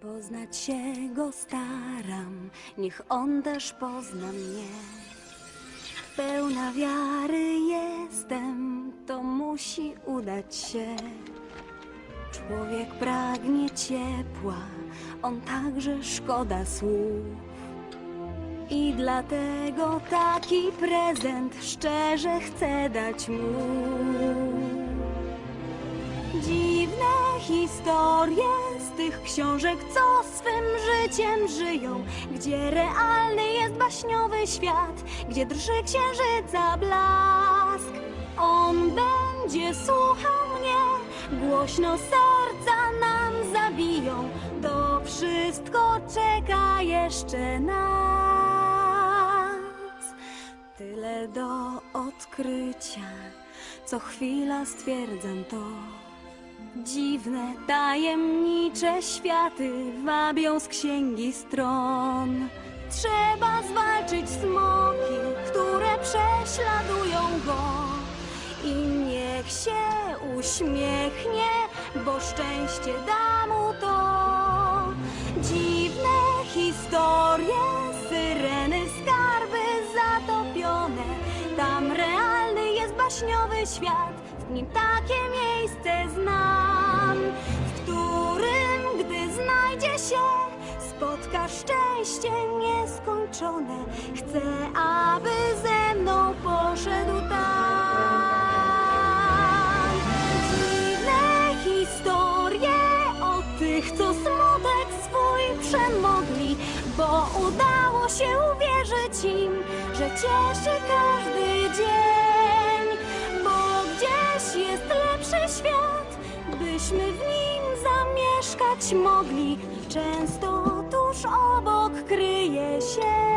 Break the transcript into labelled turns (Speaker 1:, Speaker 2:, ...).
Speaker 1: Poznać się go staram, niech on też pozna mnie. Pełna wiary jestem, to musi udać się. Człowiek pragnie ciepła, on także szkoda słów. I dlatego taki prezent szczerze chcę dać mu. Dziwne historie z tych książek, co swym życiem żyją, gdzie realny jest baśniowy świat, gdzie drży księżyca blask. On będzie słuchał mnie, głośno serca nam zabiją. To wszystko czeka jeszcze nas. Tyle do odkrycia, co chwila stwierdzam to. Dziwne, tajemnicze światy wabią z księgi stron. Trzeba zwalczyć smoki, które prześladują go. I niech się uśmiechnie, bo szczęście da mu to. Baśniowy świat, w nim takie miejsce znam, w którym, gdy znajdzie się, spotka szczęście nieskończone. Chcę, aby ze mną poszedł tam. Dziwne historie o tych, co smutek swój przemogli, bo udało się uwierzyć im, że cieszy każdy dzień, byśmy w nim zamieszkać mogli. Często tuż obok kryje się